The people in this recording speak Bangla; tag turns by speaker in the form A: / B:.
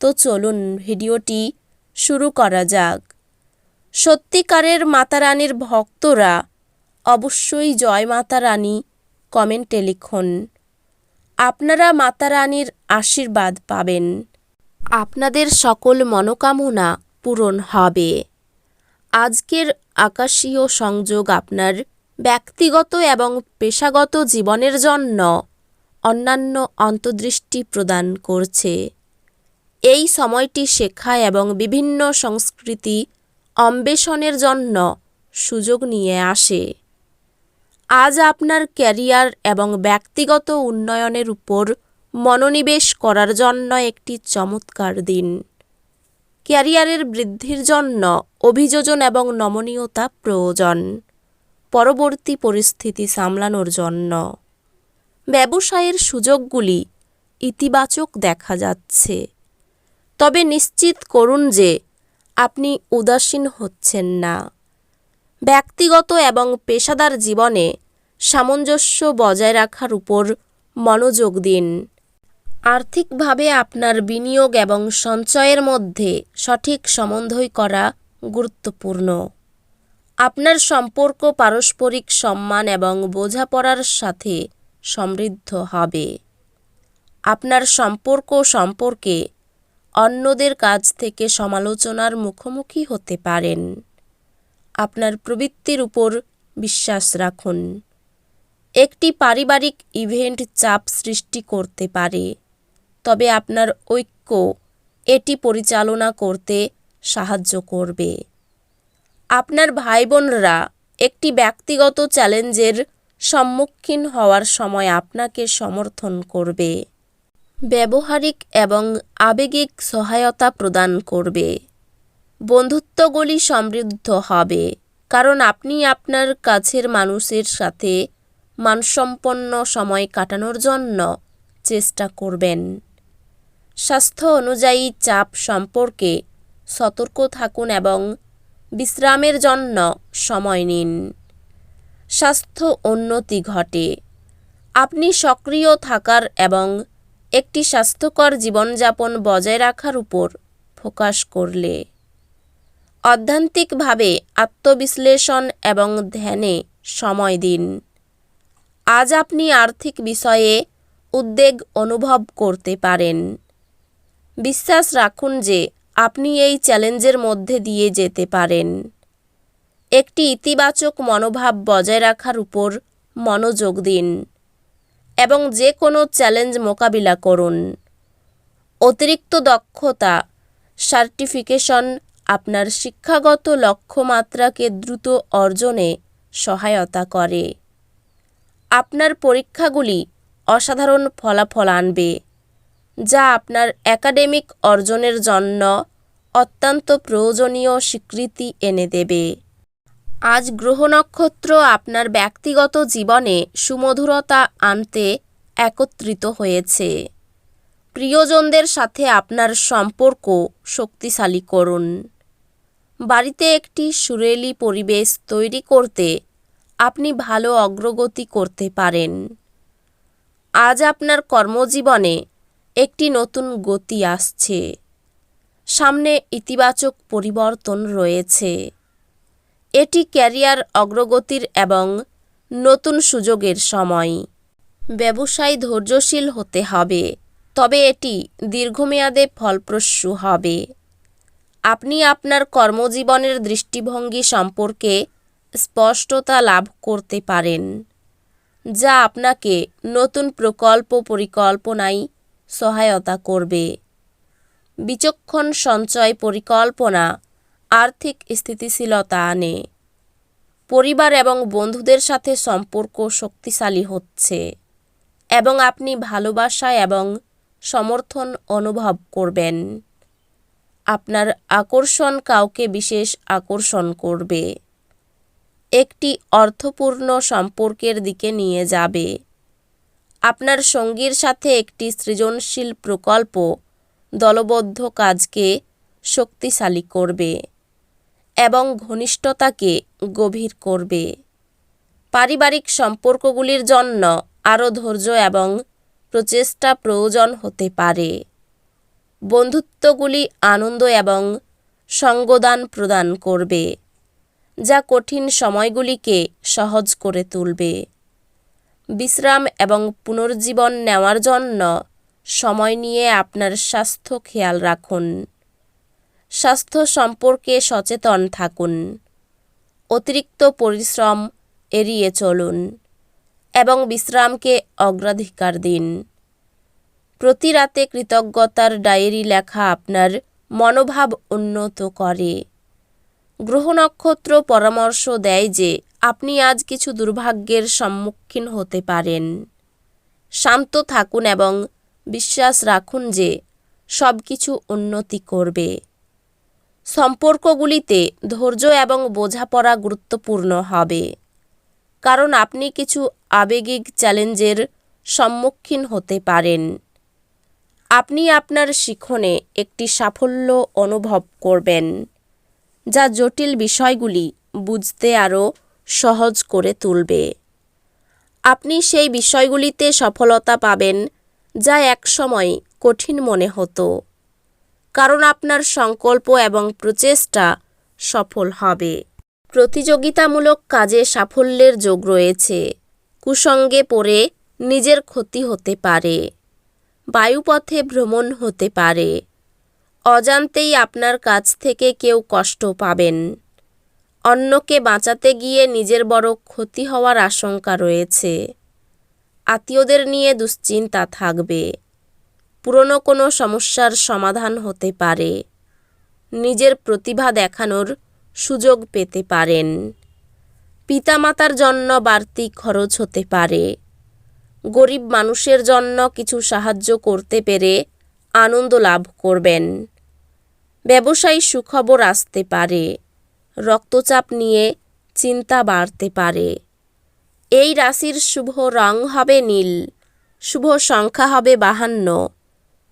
A: তো চলুন ভিডিওটি শুরু করা যাক। সত্যিকারের মাতা রানীর ভক্তরা অবশ্যই জয় মাতা রানী কমেন্টে লিখুন। আপনারা মাতা রানীর আশীর্বাদ পাবেন। আপনাদের সকল মনোকামনা পূরণ হবে। আজকের আকাশীয় সংযোগ আপনার ব্যক্তিগত এবং পেশাগত জীবনের জন্য অন্যান্য অন্তর্দৃষ্টি প্রদান করছে। এই সময়টি শেখা এবং বিভিন্ন সংস্কৃতি অন্বেষণের জন্য সুযোগ নিয়ে আসে। আজ আপনার ক্যারিয়ার এবং ব্যক্তিগত উন্নয়নের উপর মনোনিবেশ করার জন্য একটি চমৎকার দিন। ক্যারিয়ারের বৃদ্ধির জন্য অভিযোজন এবং নমনীয়তা প্রয়োজন, পরবর্তী পরিস্থিতি সামলানোর জন্য। ব্যবসায়ের সুযোগগুলি ইতিবাচক দেখা যাচ্ছে। তবে নিশ্চিত করুন যে আপনি উদাসীন হচ্ছেন না। ব্যক্তিগত এবং পেশাদার জীবনে সামঞ্জস্য বজায় রাখার উপর মনোযোগ দিন। আর্থিকভাবে আপনার বিনিয়োগ এবং সঞ্চয়ের মধ্যে সঠিক সমন্বয় করা গুরুত্বপূর্ণ। আপনার সম্পর্ক পারস্পরিক সম্মান এবং বোঝাপড়ার সাথে সমৃদ্ধ হবে। আপনার সম্পর্ক সম্পর্কে অন্যদের কাছ থেকে সমালোচনার মুখোমুখি হতে পারেন। আপনার প্রবৃত্তির উপর বিশ্বাস রাখুন। একটি পারিবারিক ইভেন্ট চাপ সৃষ্টি করতে পারে, তবে আপনার ঐক্য এটি পরিচালনা করতে সাহায্য করবে। আপনার ভাই বোনরা একটি ব্যক্তিগত চ্যালেঞ্জের সম্মুখীন হওয়ার সময় আপনাকে সমর্থন করবে। ব্যবহারিক এবং আবেগিক সহায়তা প্রদান করবে। বন্ধুত্বগুলি সমৃদ্ধ হবে, কারণ আপনি আপনার কাছের মানুষের সাথে মানসম্পন্ন সময় কাটানোর জন্য চেষ্টা করবেন। স্বাস্থ্য অনুযায়ী চাপ সম্পর্কে সতর্ক থাকুন এবং বিশ্রামের জন্য সময় নিন। স্বাস্থ্য উন্নতি ঘটে। আপনি সক্রিয় থাকার এবং একটি স্বাস্থ্যকর জীবনযাপন বজায় রাখার উপর ফোকাস করলে। অধ্যান্তিকভাবে আত্মবিশ্লেষণ এবং ধ্যানে সময় দিন। আজ আপনি আর্থিক বিষয়ে উদ্বেগ অনুভব করতে পারেন। বিশ্বাস রাখুন যে আপনি এই চ্যালেঞ্জের মধ্যে দিয়ে যেতে পারেন। একটি ইতিবাচক মনোভাব বজায় রাখার উপর মনোযোগ দিন। এবং যে কোনো চ্যালেঞ্জ মোকাবিলা করুন। অতিরিক্ত দক্ষতা সার্টিফিকেশন আপনার শিক্ষাগত লক্ষ্যমাত্রাকে দ্রুত অর্জনে সহায়তা করে। আপনার পরীক্ষাগুলি অসাধারণ ফলাফল আনবে, যা আপনার একাডেমিক অর্জনের জন্য অত্যন্ত প্রয়োজনীয় স্বীকৃতি এনে দেবে। আজ গ্রহ নক্ষত্র আপনার ব্যক্তিগত জীবনে সুমধুরতা আনতে একত্রিত হয়েছে। প্রিয়জনদের সাথে আপনার সম্পর্ক শক্তিশালী করুন। বাড়িতে একটি সুরেলি পরিবেশ তৈরি করতে আপনি ভালো অগ্রগতি করতে পারেন। আজ আপনার কর্মজীবনে একটি নতুন গতি আসছে। সামনে ইতিবাচক পরিবর্তন রয়েছে। এটি ক্যারিয়ার অগ্রগতির এবং নতুন সুযোগের সময়। ব্যবসায় ধৈর্যশীল হতে হবে, তবে এটি দীর্ঘমেয়াদে ফলপ্রসূ হবে। আপনি আপনার কর্মজীবনের দৃষ্টিভঙ্গি সম্পর্কে স্পষ্টতা লাভ করতে পারেন, যা আপনাকে নতুন প্রকল্প পরিকল্পনায় সহায়তা করবে। বিচক্ষণ সঞ্চয় পরিকল্পনা আর্থিক স্থিতিশীলতা আনে। পরিবার এবং বন্ধুদের সাথে সম্পর্ক শক্তিশালী হচ্ছে এবং আপনি ভালোবাসা এবং সমর্থন অনুভব করবেন। আপনার আকর্ষণ কাউকে বিশেষ আকর্ষণ করবে। একটি অর্থপূর্ণ সম্পর্কের দিকে নিয়ে যাবে। আপনার সঙ্গীর সাথে একটি সৃজনশীল প্রকল্প দলবদ্ধ কাজকে শক্তিশালী করবে। এবং ঘনিষ্ঠতাকে গভীর করবে। পারিবারিক সম্পর্কগুলির জন্য আরও ধৈর্য এবং প্রচেষ্টা প্রয়োজন হতে পারে। বন্ধুত্বগুলি আনন্দ এবং সঙ্গদান প্রদান করবে, যা কঠিন সময়গুলিকে সহজ করে তুলবে। বিশ্রাম এবং পুনর্জীবন নেওয়ার জন্য সময় নিয়ে আপনার স্বাস্থ্য খেয়াল রাখুন। স্বাস্থ্য সম্পর্কে সচেতন থাকুন। অতিরিক্ত পরিশ্রম এড়িয়ে চলুন এবং বিশ্রামকে অগ্রাধিকার দিন। প্রতি রাতে কৃতজ্ঞতার ডায়েরি লেখা আপনার মনোভাব উন্নত করে। গ্রহ নক্ষত্র পরামর্শ দেয় যে আপনি আজ কিছু দুর্ভাগ্যের সম্মুখীন হতে পারেন। শান্ত থাকুন এবং বিশ্বাস রাখুন যে সব কিছু উন্নতি করবে। সম্পর্কগুলিতে ধৈর্য এবং বোঝাপড়া গুরুত্বপূর্ণ হবে। কারণ আপনি কিছু আবেগিক চ্যালেঞ্জের সম্মুখীন হতে পারেন। আপনি আপনার শিখনে একটি সাফল্য অনুভব করবেন, যা জটিল বিষয়গুলি বুঝতে আরও সহজ করে তুলবে। আপনি সেই বিষয়গুলিতে সফলতা পাবেন, যা একসময় কঠিন মনে হতো। কারণ আপনার সংকল্প এবং প্রচেষ্টা সফল হবে। প্রতিযোগিতামূলক কাজে সাফল্যের যোগ রয়েছে। কুসঙ্গে পড়ে নিজের ক্ষতি হতে পারে। বায়ুপথে ভ্রমণ হতে পারে। অজান্তেই আপনার কাছ থেকে কেউ কষ্ট পাবেন। অন্যকে বাঁচাতে গিয়ে নিজের বড় ক্ষতি হওয়ার আশঙ্কা রয়েছে। আত্মীয়দের নিয়ে দুশ্চিন্তা থাকবে। পুরনো কোনো সমস্যার সমাধান হতে পারে। নিজের প্রতিভা দেখানোর সুযোগ পেতে পারেন। পিতামাতার জন্য বাড়তি খরচ হতে পারে। গরিব মানুষের জন্য কিছু সাহায্য করতে পেরে আনন্দ লাভ করবেন। ব্যবসায়ী সুখবর আসতে পারে। রক্তচাপ নিয়ে চিন্তা বাড়তে পারে। এই রাশির শুভ রং হবে নীল, শুভ সংখ্যা হবে বাহান্ন।